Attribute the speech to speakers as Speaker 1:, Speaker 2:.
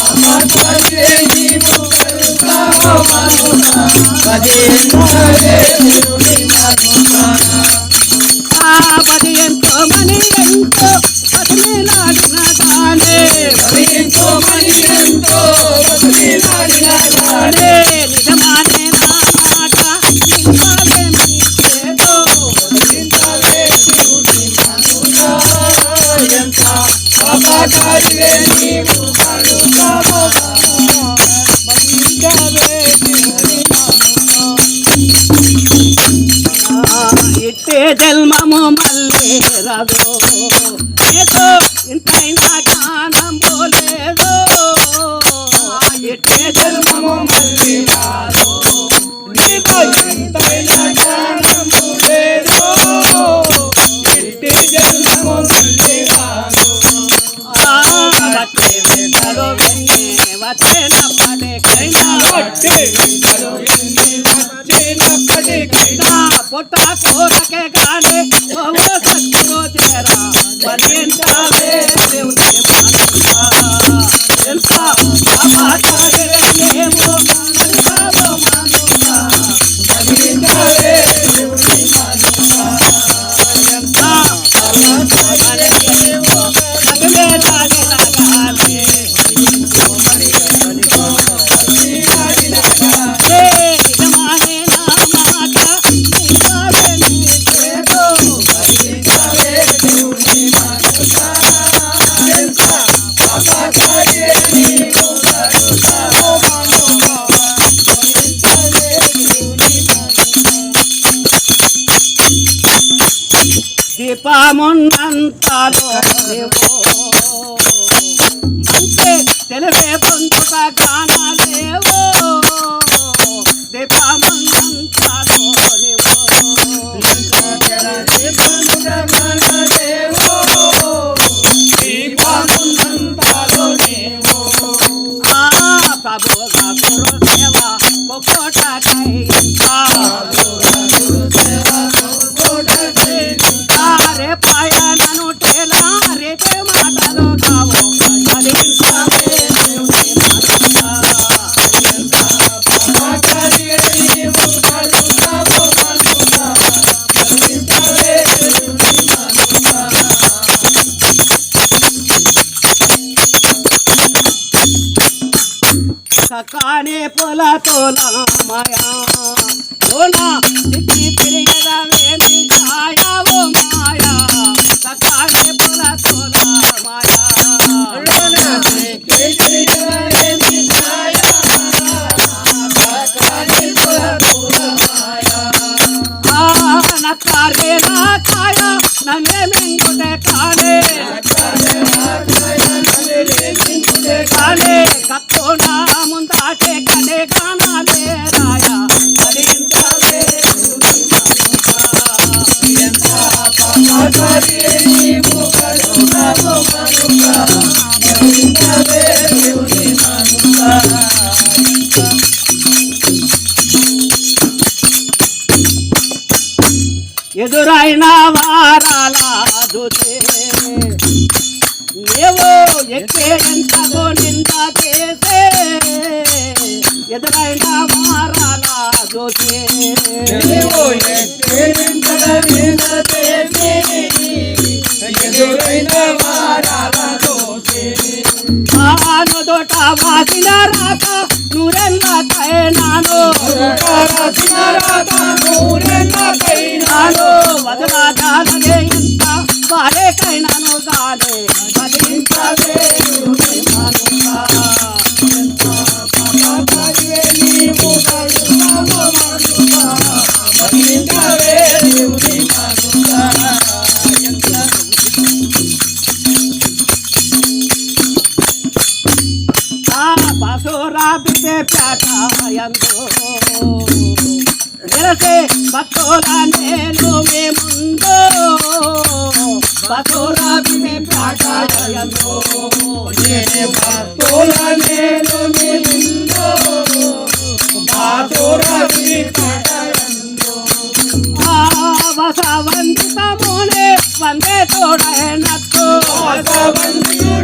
Speaker 1: আমার পাশে জীবন జన్మము మళ్ళీ రదో ఏదో ఇంతైనా జ్ఞానం ఇట్టే జన్మము మళ్ళీ రాదో నీకు ఇంతైనా జ్ఞానం పోలేదో ఇట్టే జన్మము మళ్ళీ రాదో వెంటలో వెంటలో వట్టే నప్పటికైనా పొట్ట కోరకే But in దీపమున్నంతలో లేవో మంచి తెలివే పొందుట ಕಾಣೆ ಪೊಲ ತೋಲ ಮಾಯ ಓಣ ಸಿಕ್ಕಿ ತಿರುಗದವೇ ನಿಜಾಯ ಓ ಮಾಯ ಕಾಣೆ ಪೊಲ ತೋಲ ಮಾಯ ಓಣ ಸಿಕ್ಕಿ ತಿರುಗದವೇ ನಿಜಾಯ ಕಾಣೆ ಪೊಲ ತೋಲ ಮಾಯ ಆ ನಕ್ಕಾರ್ಗೆ ನಾಕಾಯ ನನ್ನೆ ಮಿಂಗುಟೆ ಕಾಯ ఎదురైన వారాల దుతే నీవు ఎక్కేంతలో నింద చేసే? ఎదురైన మారాల దోచే
Speaker 2: నీవు ఎక్కేంతల మీద చేసి, ఎదురైన వారాల
Speaker 1: వాసిన రాక నూరెల్ల కైనాను.
Speaker 2: రాసిన రాత నూరెన్నకైనా
Speaker 1: నాను వదలాదాలనే ఇంత వాడే కైనాను గాలే వదిలించవే దేవుని మానుగా.
Speaker 2: పాపకారియే కరుణావు మనుగా.
Speaker 1: భక్తుల నేను మేముందో బసోరా బిడ్డే ప్యాటాయందో
Speaker 2: నే భక్తుల నేను నిందో. బాసురవి కటయందో.
Speaker 1: ఆ వందితమునే వందే తోడైనట్టు
Speaker 2: వాసవంతుడు